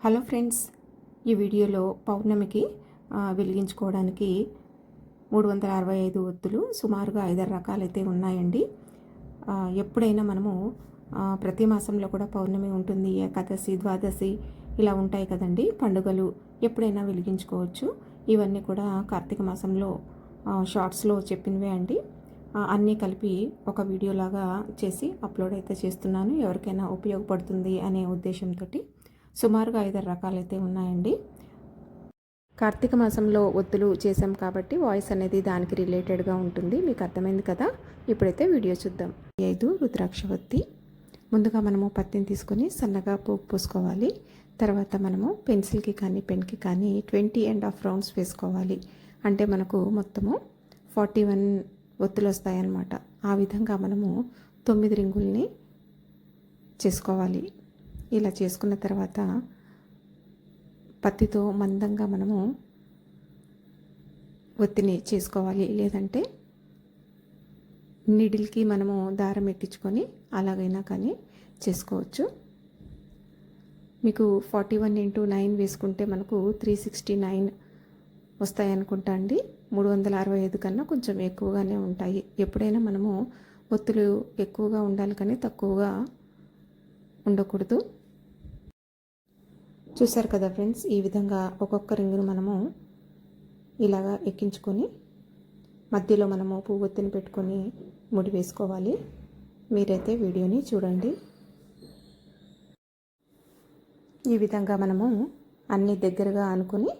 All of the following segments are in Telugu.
హలో ఫ్రెండ్స్ ఈ వీడియోలో పౌర్ణమికి వెలిగించుకోవడానికి మూడు వందల అరవై ఐదు ఒత్తులు సుమారుగా ఐదారు రకాలైతే ఉన్నాయండి. ఎప్పుడైనా మనము ప్రతి మాసంలో కూడా పౌర్ణమి ఉంటుంది ఏకాదశి ద్వాదశి ఇలా ఉంటాయి కదండి. పండుగలు ఎప్పుడైనా వెలిగించుకోవచ్చు. ఇవన్నీ కూడా కార్తీక మాసంలో షార్ట్స్లో చెప్పినవే అండి. అన్నీ కలిపి ఒక వీడియోలాగా చేసి అప్లోడ్ అయితే చేస్తున్నాను. ఎవరికైనా ఉపయోగపడుతుంది అనే ఉద్దేశంతో సుమారుగా ఐదారు రకాలైతే ఉన్నాయండి. కార్తీక మాసంలో ఒత్తులు చేసాం కాబట్టి వాయిస్ అనేది దానికి రిలేటెడ్గా ఉంటుంది. మీకు అర్థమైంది కదా? ఇప్పుడైతే వీడియో చూద్దాం. ఐదు రుద్రాక్ష ఒత్తి ముందుగా మనము పత్తిని తీసుకొని సన్నగా పోపు పోసుకోవాలి. తర్వాత మనము పెన్సిల్కి కానీ పెన్కి కానీ ట్వంటీ అండ్ హాఫ్ రౌండ్స్ వేసుకోవాలి. అంటే మనకు మొత్తము ఫార్టీ వన్ ఒత్తులు వస్తాయన్నమాట. ఆ విధంగా మనము తొమ్మిది రింగుల్ని చేసుకోవాలి. ఇలా చేసుకున్న తర్వాత పత్తితో మందంగా మనము ఒత్తిని చేసుకోవాలి. లేదంటే నిడిల్కి మనము దారం ఎక్కించుకొని అలాగైనా కానీ చేసుకోవచ్చు. మీకు ఫార్టీ వన్ ఇంటూ నైన్ వేసుకుంటే మనకు త్రీ సిక్స్టీ నైన్ వస్తాయనుకుంటా అండి. మూడు వందల అరవై ఐదు కన్నా కొంచెం ఎక్కువగానే ఉంటాయి. ఎప్పుడైనా మనము ఒత్తులు ఎక్కువగా ఉండాలి కానీ తక్కువగా ఉండకూడదు. చూసారు కదా ఫ్రెండ్స్ ఈ విధంగా ఒక్కొక్క రింగును మనము ఇలాగా ఎక్కించుకొని మధ్యలో మనము పువ్వొత్తిని పెట్టుకొని ముడి వేసుకోవాలి. మీరైతే వీడియోని చూడండి. ఈ విధంగా మనము అన్ని దగ్గరగా అనుకొని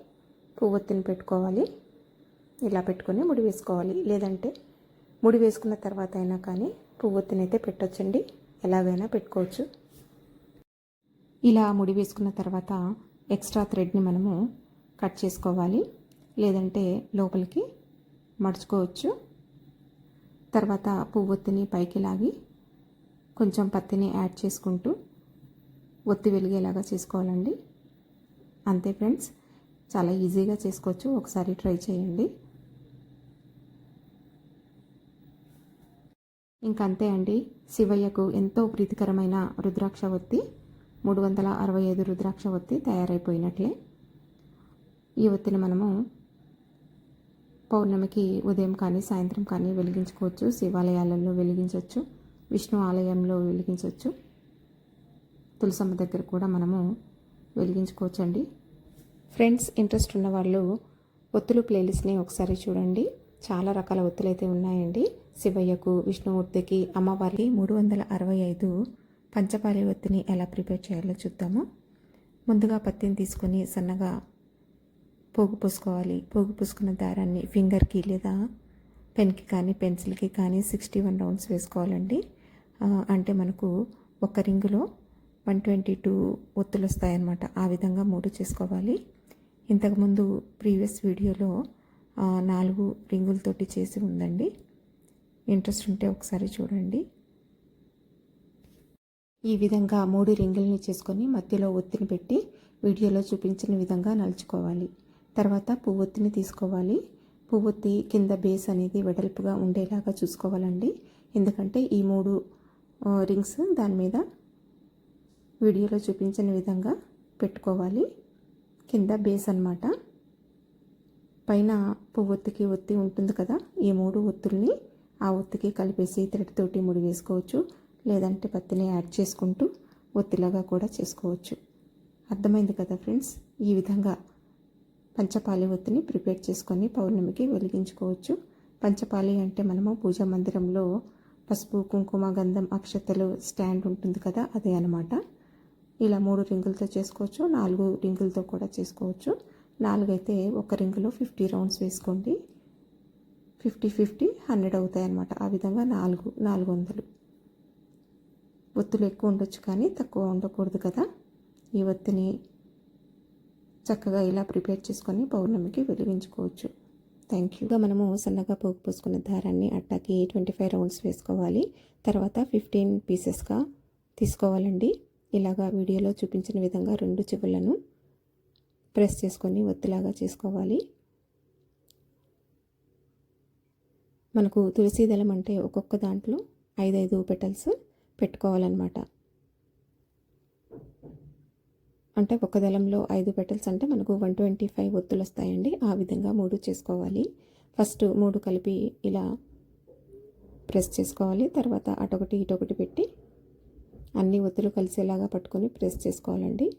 పువ్వొత్తిని పెట్టుకోవాలి. ఇలా పెట్టుకొని ముడి వేసుకోవాలి. లేదంటే ముడి వేసుకున్న తర్వాత అయినా కానీ పువ్వొత్తిని అయితే పెట్టొచ్చండి. ఎలాగైనా పెట్టుకోవచ్చు. ఇలా ముడి వేసుకున్న తర్వాత ఎక్స్ట్రా థ్రెడ్ని మనము కట్ చేసుకోవాలి. లేదంటే లోపలికి మడుచుకోవచ్చు. తర్వాత పువ్వొత్తిని పైకి లాగి కొంచెం పత్తిని యాడ్ చేసుకుంటూ ఒత్తి వెలిగేలాగా చేసుకోవాలండి. అంతే ఫ్రెండ్స్ చాలా ఈజీగా చేసుకోవచ్చు. ఒకసారి ట్రై చేయండి. ఇంకంతే అండి. శివయ్యకు ఎంతో ప్రీతికరమైన రుద్రాక్ష ఒత్తి. మూడు వందల అరవై ఐదు రుద్రాక్ష ఒత్తి తయారైపోయినట్లే. ఈ ఒత్తిని మనము పౌర్ణమికి ఉదయం కానీ సాయంత్రం కానీ వెలిగించుకోవచ్చు. శివాలయాలలో వెలిగించవచ్చు. విష్ణు ఆలయంలో వెలిగించవచ్చు. తులసమ్మ దగ్గర కూడా మనము వెలిగించుకోవచ్చు అండి ఫ్రెండ్స్ ఇంట్రెస్ట్ ఉన్న వాళ్ళు ఒత్తులు ప్లేలిస్ట్ని ఒకసారి చూడండి. చాలా రకాల ఒత్తులు అయితే ఉన్నాయండి. శివయ్యకు విష్ణుమూర్తికి అమ్మవారికి మూడు వందల అరవై ఐదు పంచపాలి ఒత్తిని ఎలా ప్రిపేర్ చేయాలో చూద్దాము. ముందుగా పత్తిని తీసుకొని సన్నగా పోగు పూసుకోవాలి. పోగు పూసుకున్న దారాన్ని ఫింగర్కి లేదా పెన్కి కానీ పెన్సిల్కి కానీ సిక్స్టీ వన్ రౌండ్స్ వేసుకోవాలండి. అంటే మనకు ఒక రింగులో వన్ ట్వంటీ టూ ఒత్తులు వస్తాయన్నమాట. ఆ విధంగా మూడు చేసుకోవాలి. ఇంతకుముందు ప్రీవియస్ వీడియోలో నాలుగు రింగులతోటి చేసి ఉందండి. ఇంట్రెస్ట్ ఉంటే ఒకసారి చూడండి. ఈ విధంగా మూడు రింగుల్ని చేసుకొని మధ్యలో ఒత్తిని పెట్టి వీడియోలో చూపించిన విధంగా నలుచుకోవాలి. తర్వాత పువ్వొత్తిని తీసుకోవాలి. పువ్వొత్తి కింద బేస్ అనేది వెడల్పుగా ఉండేలాగా చూసుకోవాలండి. ఎందుకంటే ఈ మూడు రింగ్స్ దాని మీద వీడియోలో చూపించిన విధంగా పెట్టుకోవాలి. కింద బేస్ అన్నమాట. పైన పువ్వొత్తికి ఒత్తి ఉంటుంది కదా ఈ మూడు ఒత్తుల్ని ఆ ఒత్తికి కలిపేసి థ్రెడ్ తోటి ముడి వేసుకోవచ్చు. లేదంటే పత్తిని యాడ్ చేసుకుంటూ ఒత్తిలాగా కూడా చేసుకోవచ్చు. అర్థమైంది కదా ఫ్రెండ్స్? ఈ విధంగా పంచపాలి ఒత్తిని ప్రిపేర్ చేసుకొని పౌర్ణమికి వెలిగించుకోవచ్చు. పంచపాలి అంటే మనము పూజా మందిరంలో పసుపు కుంకుమ గంధం అక్షతలు స్టాండ్ ఉంటుంది కదా అదే అనమాట ఇలా మూడు రింగులతో చేసుకోవచ్చు నాలుగు రింగులతో కూడా చేసుకోవచ్చు. నాలుగైతే ఒక రింగులో ఫిఫ్టీ రౌండ్స్ వేసుకోండి. ఫిఫ్టీ ఫిఫ్టీ హండ్రెడ్ అవుతాయి అన్నమాట ఆ విధంగా నాలుగు నాలుగు వందలు. ఒత్తులు ఎక్కువ ఉండొచ్చు కానీ తక్కువ ఉండకూడదు కదా. ఈ ఒత్తిని చక్కగా ఇలా ప్రిపేర్ చేసుకొని పౌర్ణమికి వెలిగించుకోవచ్చు. థ్యాంక్ యూగా మనము సన్నగా పోగు పోసుకున్న దారాన్ని అట్టాకి ట్వంటీ ఫైవ్ రౌండ్స్ వేసుకోవాలి. తర్వాత ఫిఫ్టీన్ పీసెస్గా తీసుకోవాలండి. ఇలాగా వీడియోలో చూపించిన విధంగా రెండు చివులను ప్రెస్ చేసుకొని ఒత్తిలాగా చేసుకోవాలి. మనకు తులసి దళం అంటే ఒక్కొక్క దాంట్లో ఐదైదు పెటల్స్ పెట్టుకోవాలన్నమాట. అంటే ఒక దళంలో ఐదు పెటల్స్ అంటే మనకు వన్ ట్వంటీ ఫైవ్ ఒత్తులు వస్తాయండి. ఆ విధంగా మూడు చేసుకోవాలి. ఫస్ట్ మూడు కలిపి ఇలా ప్రెస్ చేసుకోవాలి. తర్వాత అటొకటి ఇటొకటి పెట్టి అన్ని ఒత్తులు కలిసేలాగా పట్టుకొని ప్రెస్ చేసుకోవాలండి.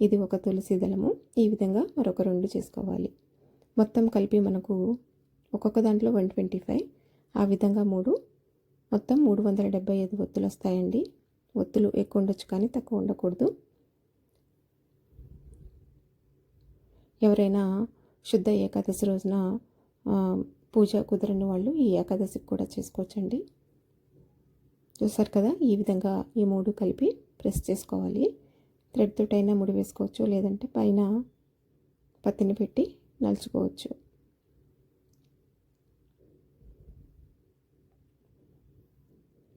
ఇది ఒక తులసి దళము. ఈ విధంగా మరొక రెండు చేసుకోవాలి. మొత్తం కలిపి మనకు ఒక్కొక్క దాంట్లో వన్ ట్వంటీ ఫైవ్ ఆ విధంగా మూడు మొత్తం మూడు వందల డెబ్బై ఐదు ఒత్తులు వస్తాయండి ఒత్తులు ఎక్కువ ఉండొచ్చు కానీ తక్కువ ఉండకూడదు. ఎవరైనా శుద్ధ ఏకాదశి రోజున పూజ కుదరని వాళ్ళు ఈ ఏకాదశికి కూడా చేసుకోవచ్చండి. చూసారు కదా ఈ విధంగా ఈ మూడు కలిపి ప్రెస్ చేసుకోవాలి. థ్రెడ్ తోటైనా ముడి వేసుకోవచ్చు లేదంటే పైన పత్తిని పెట్టి నలుచుకోవచ్చు.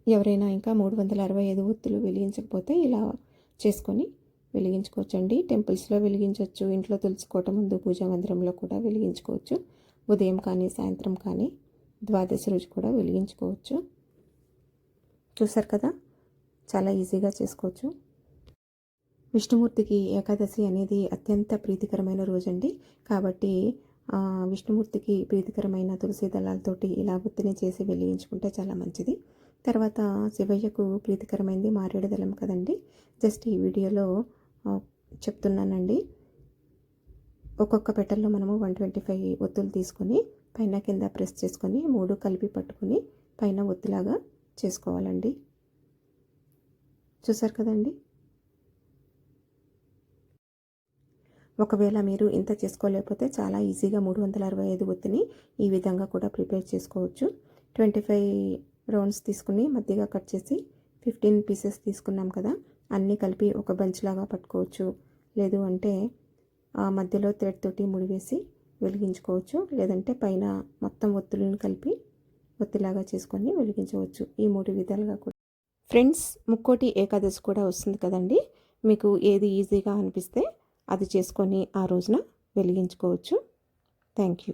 ఎవరైనా ఇంకా మూడు వందల అరవై ఐదు ఒత్తులు వెలిగించకపోతే ఇలా చేసుకొని వెలిగించుకోవచ్చండి. టెంపుల్స్లో వెలిగించవచ్చు ఇంట్లో తులుచుకోవటం ముందు పూజా మందిరంలో కూడా వెలిగించుకోవచ్చు. ఉదయం కానీ సాయంత్రం కానీ ద్వాదశి రోజు కూడా వెలిగించుకోవచ్చు. చూసారు కదా? చాలా ఈజీగా చేసుకోవచ్చు. విష్ణుమూర్తికి ఏకాదశి అనేది అత్యంత ప్రీతికరమైన రోజండి. కాబట్టి విష్ణుమూర్తికి ప్రీతికరమైన తులసి దళాలతోటి ఇలా ఒత్తిని చేసి వెలిగించుకుంటే చాలా మంచిది. తర్వాత శివయ్యకు ప్రీతికరమైంది మారేడు దళం కదండి. జస్ట్ ఈ వీడియోలో చెప్తున్నానండి. ఒక్కొక్క పెట్టల్లో మనము వన్ ట్వంటీ ఫైవ్ ఒత్తులు తీసుకొని పైన కింద ప్రెస్ చేసుకొని మూడు కలిపి పట్టుకొని పైన ఒత్తిలాగా చేసుకోవాలండి. చూసారు కదండి? ఒకవేళ మీరు ఇంత చేసుకోలేకపోతే చాలా ఈజీగా మూడు వందల అరవై ఐదు ఒత్తిని ఈ విధంగా కూడా ప్రిపేర్ చేసుకోవచ్చు. ట్వంటీ ఫైవ్ రౌండ్స్ తీసుకుని మధ్యగా కట్ చేసి ఫిఫ్టీన్ పీసెస్ తీసుకున్నాం కదా అన్నీ కలిపి ఒక బంచ్ లాగా పట్టుకోవచ్చు. లేదు అంటే ఆ మధ్యలో థ్రెడ్ తోటి ముడివేసి వెలిగించుకోవచ్చు. లేదంటే పైన మొత్తం ఒత్తులను కలిపి ఒత్తిలాగా చేసుకొని వెలిగించవచ్చు. ఈ మూడు విధాలుగా కూడా. ఫ్రెండ్స్ ముక్కోటి ఏకాదశి కూడా వస్తుంది కదండి. మీకు ఏది ఈజీగా అనిపిస్తే అది చేసుకొని ఆ రోజున వెలిగించుకోవచ్చు. Thank you.